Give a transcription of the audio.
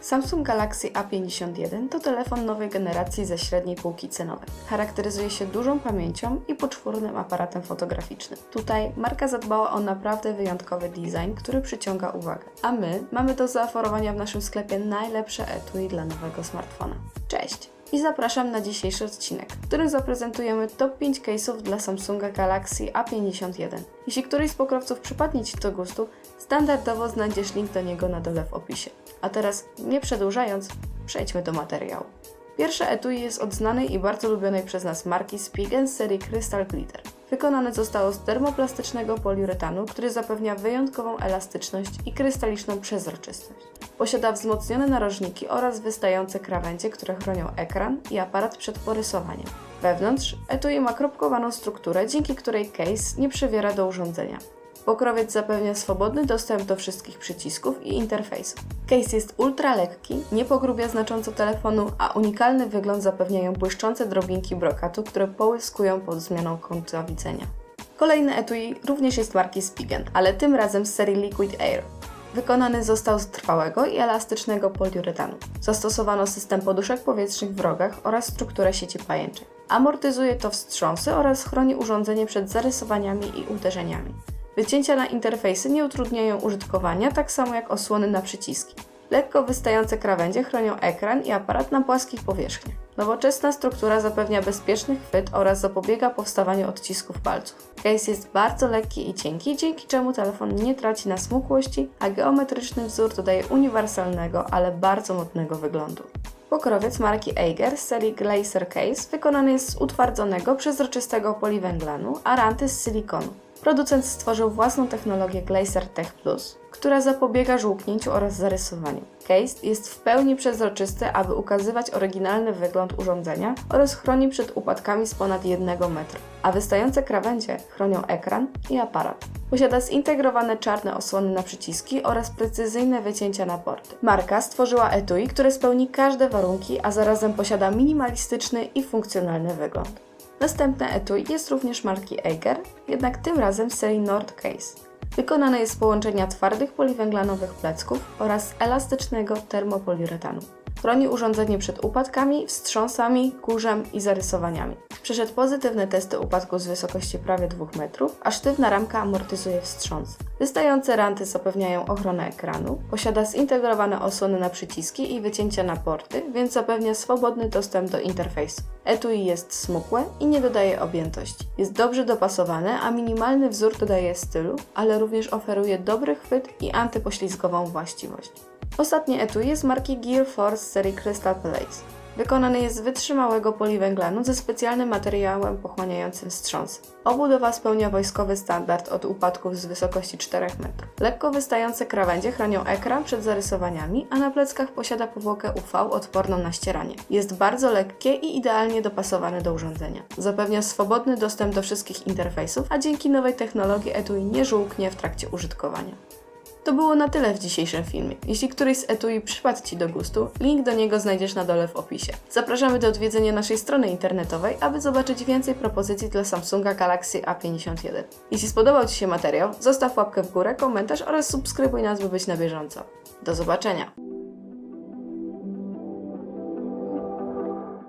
Samsung Galaxy A51 to telefon nowej generacji ze średniej półki cenowej. Charakteryzuje się dużą pamięcią i poczwórnym aparatem fotograficznym. Tutaj marka zadbała o naprawdę wyjątkowy design, który przyciąga uwagę. A my mamy do zaoferowania w naszym sklepie najlepsze etui dla nowego smartfona. Cześć! I zapraszam na dzisiejszy odcinek, w którym zaprezentujemy top 5 case'ów dla Samsunga Galaxy A51. Jeśli któryś z pokrowców przypadnie Ci do gustu, standardowo znajdziesz link do niego na dole w opisie. A teraz, nie przedłużając, przejdźmy do materiału. Pierwsze etui jest od znanej i bardzo lubionej przez nas marki Spigen serii Crystal Glitter. Wykonane zostało z termoplastycznego poliuretanu, który zapewnia wyjątkową elastyczność i krystaliczną przezroczystość. Posiada wzmocnione narożniki oraz wystające krawędzie, które chronią ekran i aparat przed porysowaniem. Wewnątrz etui ma kropkowaną strukturę, dzięki której case nie przywiera do urządzenia. Pokrowiec zapewnia swobodny dostęp do wszystkich przycisków i interfejsów. Case jest ultra lekki, nie pogrubia znacząco telefonu, a unikalny wygląd zapewniają błyszczące drobinki brokatu, które połyskują pod zmianą kąta widzenia. Kolejny etui również jest marki Spigen, ale tym razem z serii Liquid Air. Wykonany został z trwałego i elastycznego poliuretanu. Zastosowano system poduszek powietrznych w rogach oraz strukturę sieci pajęczej. Amortyzuje to wstrząsy oraz chroni urządzenie przed zarysowaniami i uderzeniami. Wycięcia na interfejsy nie utrudniają użytkowania, tak samo jak osłony na przyciski. Lekko wystające krawędzie chronią ekran i aparat na płaskich powierzchniach. Nowoczesna struktura zapewnia bezpieczny chwyt oraz zapobiega powstawaniu odcisków palców. Case jest bardzo lekki i cienki, dzięki czemu telefon nie traci na smukłości, a geometryczny wzór dodaje uniwersalnego, ale bardzo modnego wyglądu. Pokrowiec marki Eiger z serii Glacier Case wykonany jest z utwardzonego, przezroczystego poliwęglanu, a ranty z silikonu. Producent stworzył własną technologię Glacier Tech Plus, która zapobiega żółknięciu oraz zarysowaniu. Case jest w pełni przezroczysty, aby ukazywać oryginalny wygląd urządzenia oraz chroni przed upadkami z ponad 1 metra, a wystające krawędzie chronią ekran i aparat. Posiada zintegrowane czarne osłony na przyciski oraz precyzyjne wycięcia na porty. Marka stworzyła etui, które spełni każde warunki, a zarazem posiada minimalistyczny i funkcjonalny wygląd. Następne etui jest również marki Eiger, jednak tym razem w serii Nord Case. Wykonane jest z połączenia twardych poliwęglanowych plecków oraz elastycznego termopoliuretanu. Chroni urządzenie przed upadkami, wstrząsami, kurzem i zarysowaniami. Przeszedł pozytywne testy upadku z wysokości prawie 2 metrów, a sztywna ramka amortyzuje wstrząs. Wystające ranty zapewniają ochronę ekranu, posiada zintegrowane osłony na przyciski i wycięcia na porty, więc zapewnia swobodny dostęp do interfejsu. Etui jest smukłe i nie dodaje objętości. Jest dobrze dopasowane, a minimalny wzór dodaje stylu, ale również oferuje dobry chwyt i antypoślizgową właściwość. Ostatnie etui jest marki Gear Force serii Crystal Palace. Wykonany jest z wytrzymałego poliwęglanu ze specjalnym materiałem pochłaniającym wstrząs. Obudowa spełnia wojskowy standard od upadków z wysokości 4 metrów. Lekko wystające krawędzie chronią ekran przed zarysowaniami, a na pleckach posiada powłokę UV odporną na ścieranie. Jest bardzo lekkie i idealnie dopasowane do urządzenia. Zapewnia swobodny dostęp do wszystkich interfejsów, a dzięki nowej technologii etui nie żółknie w trakcie użytkowania. To było na tyle w dzisiejszym filmie. Jeśli któryś z etui przypadł Ci do gustu, link do niego znajdziesz na dole w opisie. Zapraszamy do odwiedzenia naszej strony internetowej, aby zobaczyć więcej propozycji dla Samsunga Galaxy A51. Jeśli spodobał Ci się materiał, zostaw łapkę w górę, komentarz oraz subskrybuj nas, by być na bieżąco. Do zobaczenia!